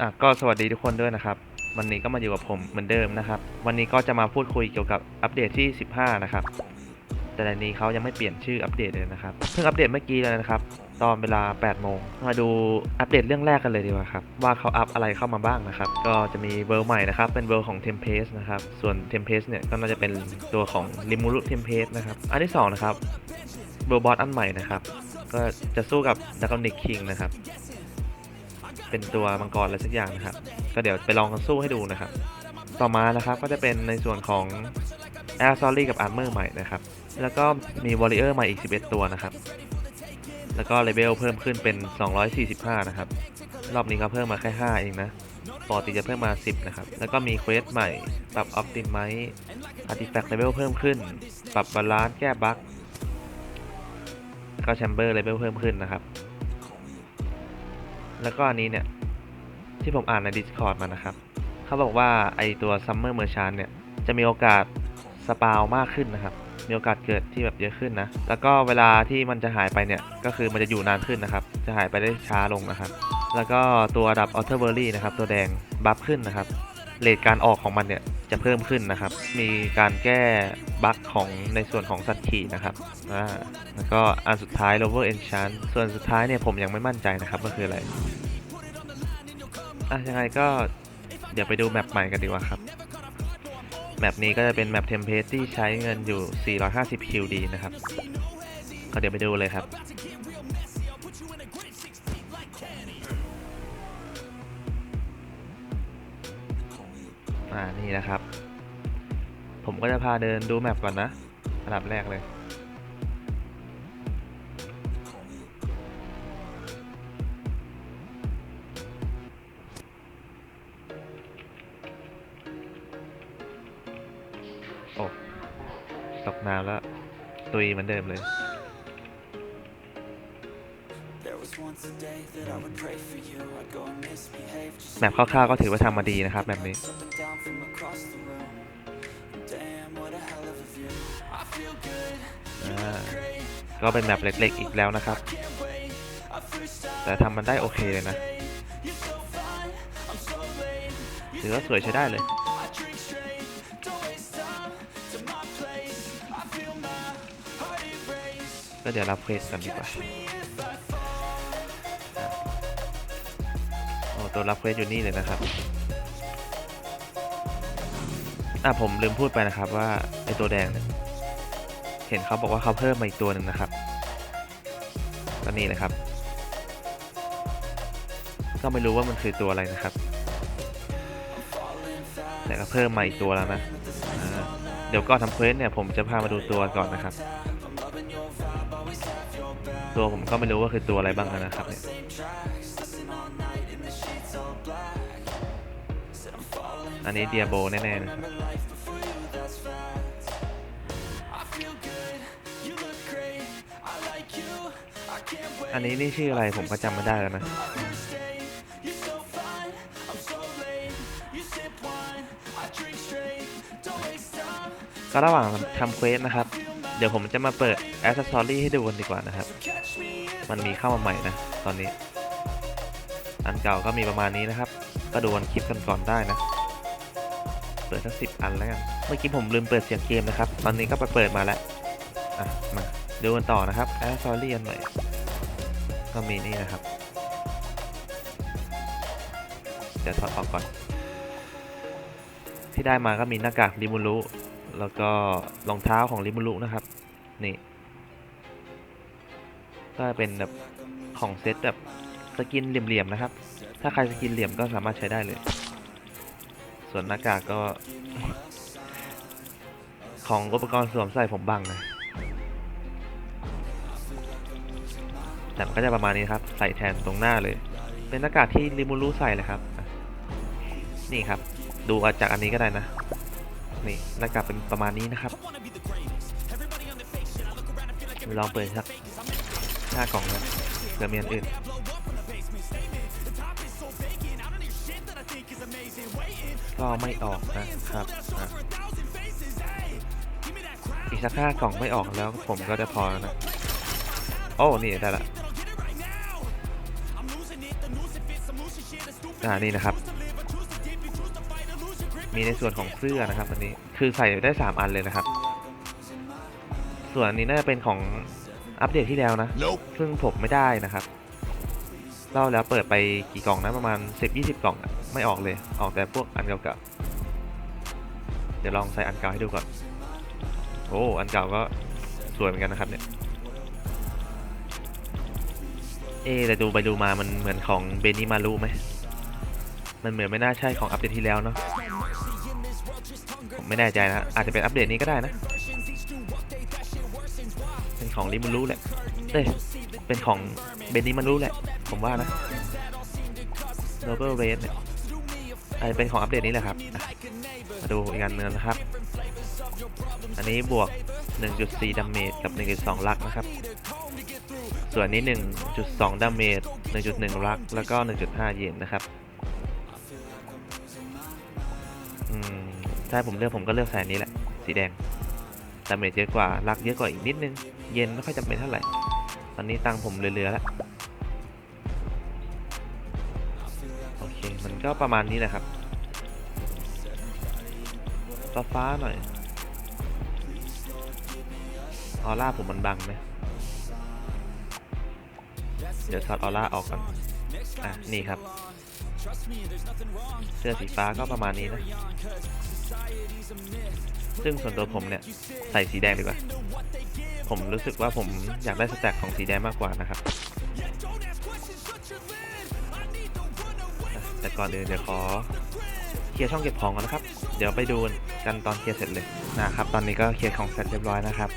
อะก็สวัสดีทุกคนด้วยนะครับ วันนี้ก็มาอยู่กับผมเหมือนเดิมนะครับ วันนี้ก็จะมาพูดคุยเกี่ยวกับอัปเดตที่ 15 นะครับ แต่ในนี้เขายังไม่เปลี่ยนชื่ออัปเดตเลยนะครับ เพิ่งอัปเดตเมื่อกี้เลยนะครับ ตอนเวลา 8 โมง มาดูอัปเดตเรื่องแรกกันเลยดีกว่าครับ ว่าเขาอัปอะไรเข้ามาบ้างนะครับ ก็จะมีเวอร์ใหม่นะครับ เป็นเวอร์ของ Tempest นะครับ ส่วน Tempest เนี่ยก็น่าจะเป็นตัวของ Rimuru Tempest นะครับ อันที่สองนะครับเวอร์บอสอันใหม่นะครับ ก็จะสู้กับ Draconic King นะครับ เป็นตัวมังกรอะไรสักอย่างนะครับ ก็เดี๋ยวไปลองสู้ให้ดูนะครับ ต่อมานะครับก็จะเป็นในส่วนของ Air s o r r y กับ Armor ใหม่นะครับ แล้วก็มี Warrior ใหม่อีก 11 ตัวนะครับ แล้วก็เลเวลเพิ่มขึ้นเป็น 245 นะครับ รอบนี้ก็เพิ่มมาแค่ 5 เองนะปกติจะเพิ่มมา 10 นะครับ แล้วก็มีเควสใหม่ ปรับ Optimize Artifact Level เลเวลเพิ่มขึ้น ปรับบาลานซ์แก้บั๊กแล้วก็ Chamber Level เพิ่มขึ้นนะครับ แล้วก็อันนี้เนี่ย ที่ผมอ่านใน Discord มานะครับ เขาบอกว่าไอตัว Summer Merchant เนี่ย จะมีโอกาสสปาวมากขึ้นนะครับ มีโอกาสเกิดที่แบบเยอะขึ้นนะ แล้วก็เวลาที่มันจะหายไปเนี่ย ก็คือมันจะอยู่นานขึ้นนะครับ จะหายไปได้ช้าลงนะครับ แล้วก็ตัวดับออเทอร์เบอรี่นะครับ ตัวแดงบัฟขึ้นนะครับ เรทการออกของมันเนี่ยจะเพิ่มขึ้นนะครับ มีการแก้บั๊กของในส่วนของสัตว์ขี่นะครับอ่าแล้วก็อันสุดท้าย lower enchant ส่วนสุดท้ายเนี่ยผมยังไม่มั่นใจนะครับว่าคืออะไรอะยังไงก็เดี๋ยวไปดูแมปใหม่กันดีกว่าครับ แมปนี้ก็จะเป็นแมปเทมเพลตที่ใช้เงินอยู่ 450 QD นะครับ ก็เดี๋ยวไปดูเลยครับ อ่านี่นะครับ ผมก็จะพาเดินดูแมปก่อนนะอันดับแรกเลยโอ้ตกน้ำแล้ว ตุยเหมือนเดิมเลย แมปคร่าวๆก็ถือว่าทำมาดีนะครับแบบนี้ up and down from across the room. Damn, what a hell of a view. I feel good. อ่าก็เป็นแมปเล็กๆอีกแล้วนะครับ Can't wait. I first time. แต่ทำมันได้โอเคเลยนะ You're so fine. I'm so late. You ถือว่าสวยใช้ได้เลย I drink straight. Don't waste time to my place. I feel my heart erase. ก็เดี๋ยวรับเควสกันดีกว่า ตัวรับเควสอยู่นี่เลยนะครับอะผมลืมพูดไปนะครับว่าไอตัวแดงเนี่ยเห็นเขาบอกว่าเขาเพิ่มมาอีกตัวหนึ่งนะครับก็นี่เลยครับ ก็ไม่รู้ว่ามันคือตัวอะไรนะครับ แต่ก็เพิ่มมาอีกตัวแล้วนะเดี๋ยวก่อนทำเควสเนี่ยผมจะพามาดูตัวก่อนนะครับ ตัวผมก็ไม่รู้ว่าคือตัวอะไรบ้างนะครับเนี่ย อันนี้เดียโบแน่ๆนะครับอันนี้นี่ชื่ออะไรผมก็จำไม่ได้แล้วนะก็ระหว่างทำเควสนะครับ เดี๋ยวผมจะมาเปิด a อ c เซ s ซอรี่ให้ดูกันดีกว่านะครับ มันมีเข้ามาใหม่นะ ตอนนี้ อันเก่าก็มีประมาณนี้นะครับ ก็ดูวันคลิปกันก่อนได้นะ ปิดทั้งสิบอันแล้วกัน เมื่อกี้ผมลืมเปิดเสียงเกมนะครับ ตอนนี้ก็ไปเปิดมาแล้ว อะ มาดูกันต่อนะครับ a อ c เซ s ซอรี่อันใหม่ก็มีนี่นะครับ เดี๋ยวถอดออกก่อน ที่ได้มาก็มีหน้ากากริมูรุแล้วก็รองเท้าของริมูรุนะครับ นี่ ก็เป็นแบบของเซตแบบสกินเหลี่ยมๆนะครับ ถ้าใครสกินเหลี่ยมก็สามารถใช้ได้เลย ส่วนหน้ากากก็ ของอุปกรณ์สวมใส่ผมบังนะแต่มันก็จะประมาณนี้ครับ ใส่แทนตรงหน้าเลย เป็นหน้ากากที่ริมูรุใส่เลยครับ นี่ครับ ดูาจากอันนี้ก็ได้นะ นี่หน้ากากเป็นประมาณนี้นะครับลองเปิดสักหน้ากล่องนะเผื่อมีอันอื่น ก็ไม่ออกนะครับอะอีกสักห้ากล่องไม่ออกแล้วผมก็จะพอแล้วนะ โอ้ นี่ได้ละอ่านี่นะครับ มีในส่วนของเสื้อนะครับอันนี้คือใส่ได้ 3 อันเลยนะครับ ส่วนอันนี้น่าจะเป็นของอัปเดตที่แล้วนะ Nope. ซึ่งผมไม่ได้นะครับ เล่าแล้วเปิดไปกี่กล่องนะประมาณ 10-20 กล่องอะไม่ออกเลย ออกแต่พวกอันเก่าๆเดี๋ยวลองใส่อันเก่าให้ดูก่อน โอ้ อันเก่าก็สวยเหมือนกันนะครับเนี่ย เอแต่ดูไปดูมามันเหมือนของเบนิมารุไหม มันเหมือนไม่น่าใช่ของอัปเดตที่แล้วเนาะผมไม่แน่ใจนะ อาจจะเป็นอัปเดตนี้ก็ได้นะ เป็นของริมารุแหละเอ้ยเป็นของเบนิมารุแหละ ผมว่านะ Noble Raid เนี่ยอาจจะเป็นของอัปเดตนี้แหละครับ มาดูอีกอันหนึงนะครับ อันนี้บวก 1.4 ดาเมจกับ 1.2 ลักนะครับ ส่วนนี้ 1.2 ดาเมจ 1.1 ลัก แล้วก็ 1.5 เยนนะครับถ้าให้ผมเลือกผมก็เลือกสายนี้แหละ สีแดง ดาเมจเยอะกว่า ลักเยอะกว่าอีกนิดนึง เย็นไม่ค่อยจำเป็นเท่าไหร่ ตอนนี้ตังค์ผมเหลือๆแล้ว ก็ประมาณนี้แหละครับฟ้าฟ้าหน่อย ออร่าผมมันบังไหมเดี๋ยวถอดออร่าออกก่อน อะ นี่ครับ เสื้อสีฟ้าก็ประมาณนี้นะ ซึ่งส่วนตัวผมเนี่ย ใส่สีแดงดีกว่า ผมรู้สึกว่าผมอยากได้สแต็กของสีแดงมากกว่านะครับ แต่ก่อนอื่นเดี๋ยวขอเคลียร์ช่องเก็บของก่อนนะครับ เดี๋ยวไปดูกันตอนเคลียร์เสร็จเลยนะครับ ตอนนี้ก็เคลียร์ของเสร็จเรียบร้อยนะครับ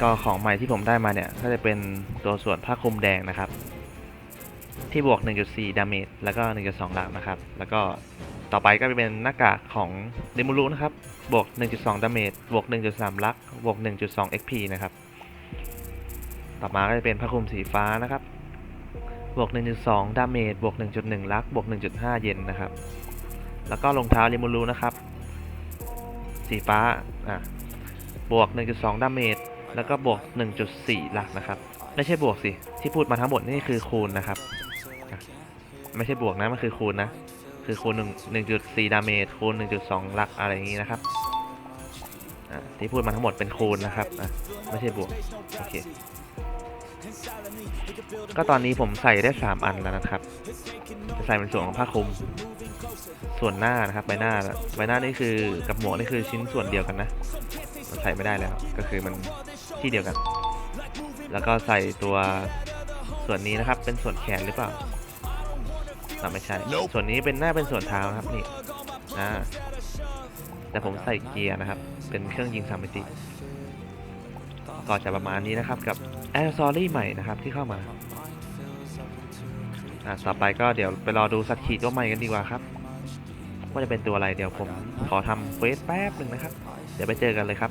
ก็ของใหม่ที่ผมได้มาเนี่ยก็จะเป็นตัวส่วนผ้าคลุมแดงนะครับ ที่บวก 1.4 ดาเมจแล้วก็ 1.2ลักนะครับ แล้วก็ต่อไปก็จะเป็นหน้ากากของเดมูรุนะครับ บวก 1.2 ดาเมจบวก 1.3 ลัก บวก 1.2 XP นะครับ ต่อมาก็จะเป็นผ้าคลุมสีฟ้านะครับ บวก 1.2 ดาเมจ บวก 1.1 ลัก บวก 1.5 เยนนะครับ แล้วก็รองเท้าเดมูรุนะครับ สีฟ้า อะ บวก 1.2 ดาเมจ แล้วก็บวก 1.4 ลักนะครับ ไม่ใช่บวกสิ ที่พูดมาทั้งหมดนี่คือคูณนะครับ ไม่ใช่บวกนะ มันคือคูณนะ คือคูณ1 1.4 ดาเมจ คูณ 1.2 ลัก อะไรอย่างนี้นะครับอะที่พูดมาทั้งหมดเป็นคูณนะครับอะไม่ใช่บวก โอเค ก็ตอนนี้ผมใส่ได้ 3 อันแล้วนะครับ จะใส่เป็นส่วนของผ้าคลุม ส่วนหน้านะครับใบหน้าใบหน้านี่คือกับหมวกนี่คือชิ้นส่วนเดียวกันนะ มันใส่ไม่ได้แล้ว ก็คือมันที่เดียวกัน แล้วก็ใส่ตัวส่วนนี้นะครับ เป็นส่วนแขนหรือเปล่าไม่ใช่ ส่วนนี้เป็นหน้าเป็นส่วนเท้านะครับนี่อ่าแต่ผมใส่เกียร์นะครับ เป็นเครื่องยิงสามมิติ ก็จะประมาณนี้นะครับกับแอร์ซอรี่ใหม่นะครับที่เข้ามาอ่าต่อไปก็เดี๋ยวไปรอดูสักขีตัวใหม่กันดีกว่าครับ ว่าจะเป็นตัวอะไรเดี๋ยวผมขอทำเควสแป๊บหนึ่งนะครับ เดี๋ยวไปเจอกันเลยครับ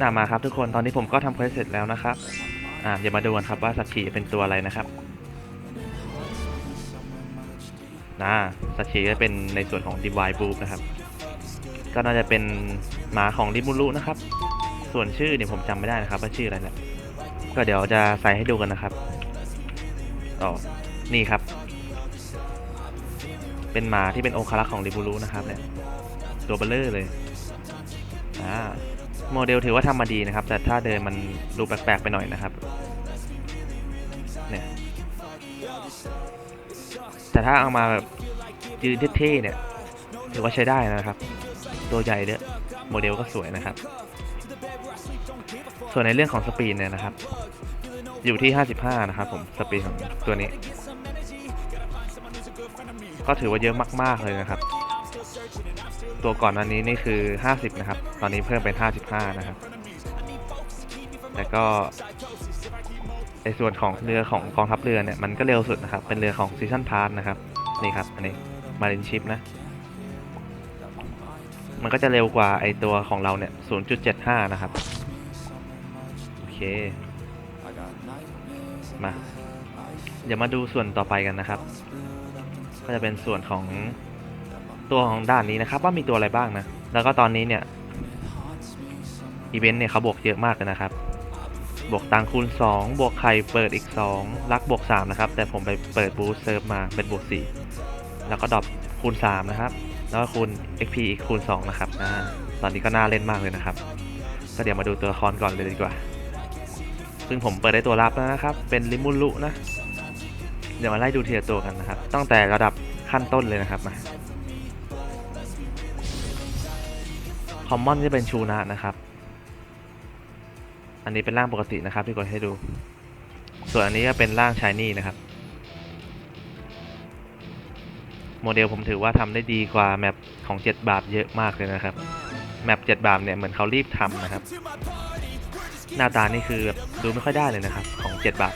ตามมาครับทุกคนตอนนี้ผมก็ทำเควสเสร็จแล้วนะครับอ่าเดี๋ยวมาดูกันครับว่าสักขีจะเป็นตัวอะไรนะครับนะสักขีจะเป็นในส่วนของ Divine b o o นะครับ ก็น่าจะเป็นหมาของริมูรุนะครับ ส่วนชื่อเนี่ยผมจำไม่ได้นะครับว่าชื่ออะไรเนี่ยก็เดี๋ยวจะใส่ให้ดูกันนะครับอ๋อนี่ครับ เป็นหมาที่เป็นองครักษ์ของริมูรุนะครับเนี่ยตัวเบลเลอร์เลยอ่าโมเดลถือว่าทำมาดีนะครับ แต่ถ้าเดินมันดูแปลกๆไปหน่อยนะครับเนี่ยแต่ถ้าเอามาแบบยืนเท่ๆเนี่ยถือว่าใช้ได้นะครับ ตัวใหญ่เด้อโมเดลก็สวยนะครับ ส่วนในเรื่องของสปีดเนี่ยนะครับ อยู่ที่ 55 นะครับผมสปีดของตัวนี้ ก็ถือว่าเยอะมาก ๆ เลยนะครับ ตัวก่อนอันนี้นี่คือ 50 นะครับ ตอนนี้เพิ่มเป็น 55 นะครับแล้วก็ในส่วนของเรือของกองทัพเรือเนี่ยมันก็เร็วสุดนะครับ เป็นเรือของซีซันพาร์นะครับ นี่ครับ อันนี้มารินชิปนะ มันก็จะเร็วกว่าไอตัวของเราเนี่ย 0.75 นะครับ เคมาเดี๋ยวมาดูส่วนต่อไปกันนะครับ ก็จะเป็นส่วนของตัวของด้านนี้นะครับ ว่ามีตัวอะไรบ้างนะ แล้วก็ตอนนี้เนี่ยอีเวนต์เนี่ยเขาบวกเยอะมากเลยนะครับ บวกตังคูณ 2 บวกไข่เปิดอีก2ลักบวก 3 นะครับ แต่ผมไปเปิดบูสต์เซิร์ฟมาเป็นบวก 4 แล้วก็ดรอปคูณ 3 นะครับ แล้วก็คูณ XP อีกคูณ 2 นะครับอ่าตอนนี้ก็น่าเล่นมากเลยนะครับ ก็เดี๋ยวมาดูตัวละครก่อนเลยดีกว่า ซึ่งผมเปิดได้ตัวรับแล้วนะครับ เป็นลิมูลุนะ เดี๋ยวมาไล่ดูทีละตัวกันนะครับ ตั้งแต่ระดับขั้นต้นเลยนะครับมาคอมมอนจะเป็นชูนะนะครับ อันนี้เป็นร่างปกตินะครับที่กดให้ดู ส่วนอันนี้ก็เป็นร่างชายนี่นะครับ โมเดลผมถือว่าทำได้ดีกว่าแมปของ 7 บาทเยอะมากเลยนะครับ แมป 7 บาทเนี่ยเหมือนเขารีบทำนะครับ หน้าตานี่คือดูไม่ค่อยได้เลยนะครับ ของ 7 บาท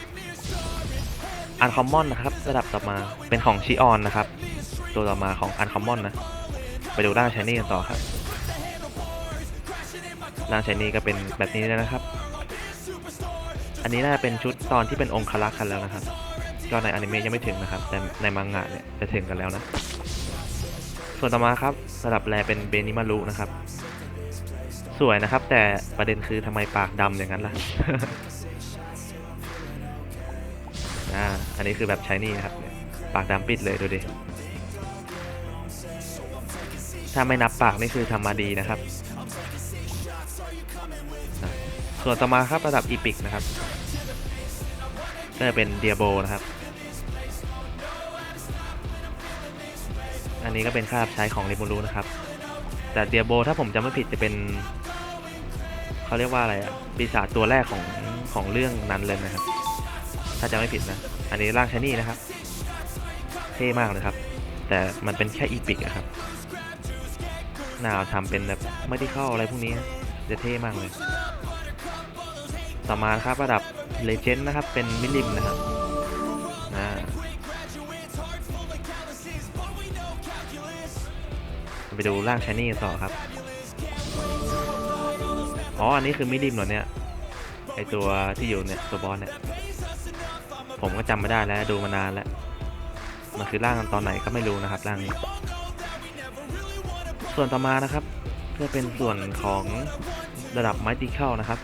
อันคอมมอนนะครับระดับต่อมาเป็นของชิออนนะครับ ตัวต่อมาของอันคอมมอนนะ ไปดูร่างชายนี่กันต่อครับร่างชายนี่ก็เป็นแบบนี้เลยนะครับ อันนี้น่าจะเป็นชุดตอนที่เป็นองคลักษ์กันแล้วนะครับ ก็ในอนิเมะยังไม่ถึงนะครับ แต่ในมังงะเนี่ยจะถึงกันแล้วนะ ส่วนต่อมาครับระดับแรเป็นเบนิมารุนะครับ สวยนะครับ แต่ประเด็นคือทำไมปากดำอย่างนั้นล่ะ อ่า อันนี้คือแบบใช้นี่ครับ ปากดำปิดเลยดูดิ ถ้าไม่นับปากนี่คือทำมาดีนะครับ ส่วนต่อมาครับระดับอีพิกนะครับก็จะเป็นเดียโบนะครับ อันนี้ก็เป็นค่าบใช้ของเรมูรุนะครับ แต่เดียโบถ้าผมจำไม่ผิดจะเป็น เขาเรียกว่าอะไรอะปีศาจตัวแรกของของเรื่องนั้นเลยนะครับ ถ้าจำไม่ผิดนะ อันนี้ร่างชานี่นะครับ เท่มากเลยครับ แต่มันเป็นแค่อีพิกอะครับน่าเอาทำเป็นแบบไม่ได้เข้าอะไรพวกนี้จะเท่มากเลย ต่อมาครับระดับเลเจนด์นะครับ เป็นมิลิมนะครับอ่าไปดูร่างชานี่ต่อครับ อ๋อ อันนี้คือมิลิมเหรอเนี่ย ไอตัวที่อยู่เนี่ย ตัวบอสเนี่ย ผมก็จำไม่ได้แล้วดูมานานแล้ว มันคือร่างตอนไหนก็ไม่รู้นะครับร่างนี้ ส่วนต่อมานะครับ ก็เป็นส่วนของระดับไมติเข้านะครับ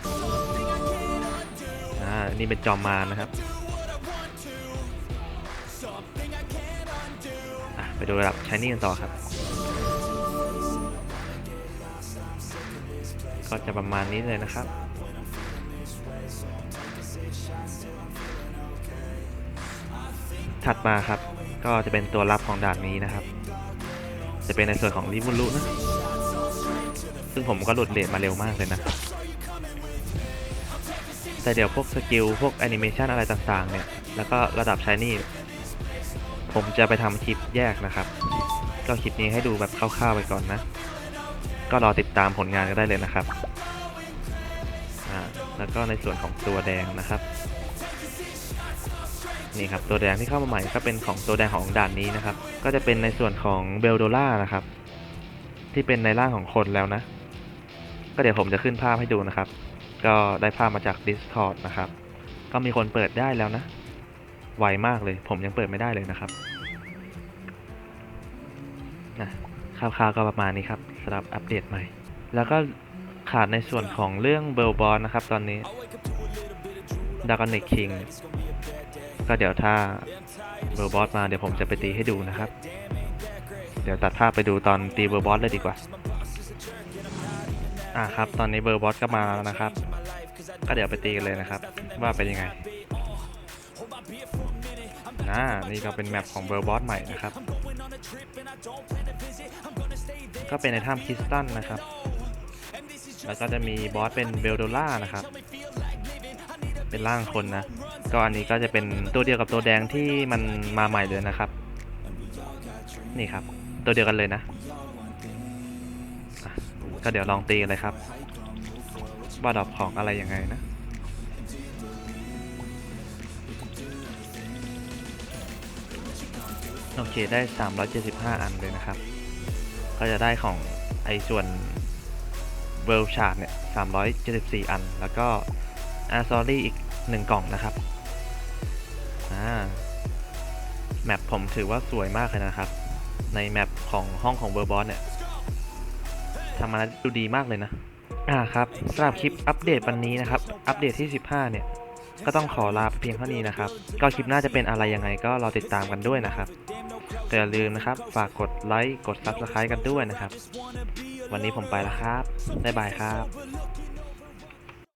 อ่า นี่เป็นจอมมารนะครับไปดูระดับชายนี่กันต่อครับ ก็จะประมาณนี้เลยนะครับ ถัดมาครับ ก็จะเป็นตัวรับของด่านนี้นะครับ จะเป็นในส่วนของริบุรุนะ ซึ่งผมก็หลุดเลทมาเร็วมากเลยนะ แต่เดี๋ยวพวกสกิล พวกแอนิเมชันอะไรต่างๆ เนี่ย แล้วก็ระดับชายนี่ ผมจะไปทำคลิปแยกนะครับ ก็คลิปนี้ให้ดูแบบคร่าวๆไปก่อนนะ ก็รอติดตามผลงานก็ได้เลยนะครับ แล้วก็ในส่วนของตัวแดงนะครับ นี่ครับตัวแดงที่เข้ามาใหม่ก็เป็นของตัวแดงของด่านนี้นะครับ ก็จะเป็นในส่วนของเบลโดล่านะครับ ที่เป็นในร่างของคนแล้วนะ ก็เดี๋ยวผมจะขึ้นภาพให้ดูนะครับ ก็ได้ภาพมาจาก Discord นะครับ ก็มีคนเปิดได้แล้วนะ ไวมากเลย ผมยังเปิดไม่ได้เลยนะครับนะคร่าวๆก็ประมาณนี้ครับ รับอัปเดตใหม่ แล้วก็ขาดในส่วนของเรื่องเบลบอลนะครับตอนนี้ดากอนิกคิงก็เดี๋ยวถ้าเบอร์บอสมาเดี๋ยวผมจะไปตีให้ดูนะครับ เดี๋ยวตัดภาพไปดูตอนตีเบอร์บอสเลยดีกว่า อ่าครับ ตอนนี้เบอร์บอสก็มาแล้วนะครับ ก็เดี๋ยวไปตีกันเลยนะครับ ว่าเป็นยังไงอ่านี่ก็เป็นแมปของเบอร์บอสใหม่นะครับ ก็เป็นในถ้ำคริสตันนะครับ แล้วก็จะมีบอสเป็นเบลโดล่านะครับ เป็นร่างคนนะ ก็อันนี้ก็จะเป็นตัวเดียวกับตัวแดงที่มันมาใหม่เลยนะครับ นี่ครับ ตัวเดียวกันเลยนะะก็เดี๋ยวลองตีกันเลยครับ ว่าดอกของอะไรยังไงนะโอเค ได้ 375 อันเลยนะครับ ก็จะได้ของไอส่วนเวลชาร์ดเนี่ย 374 อัน แล้วก็อาซอรี่อีก 1 กล่องนะครับ อ่า แมปผมถือว่าสวยมากเลยนะครับ ในแมปของห้องของเบอร์บอสเนี่ยทำมาแล้วดูดีมากเลยนะ อ่าครับสำหรับคลิปอัปเดตวันนี้นะครับ อัปเดตที่ 15 เนี่ย ก็ต้องขอลาเพียงเท่านี้นะครับ ก็คลิปหน้าจะเป็นอะไรยังไงก็รอติดตามกันด้วยนะครับแต่อย่าลืมนะครับ ฝากกดไลค์ กด Subscribe กันด้วยนะครับ วันนี้ผมไปแล้วครับ บ๊ายบายครับ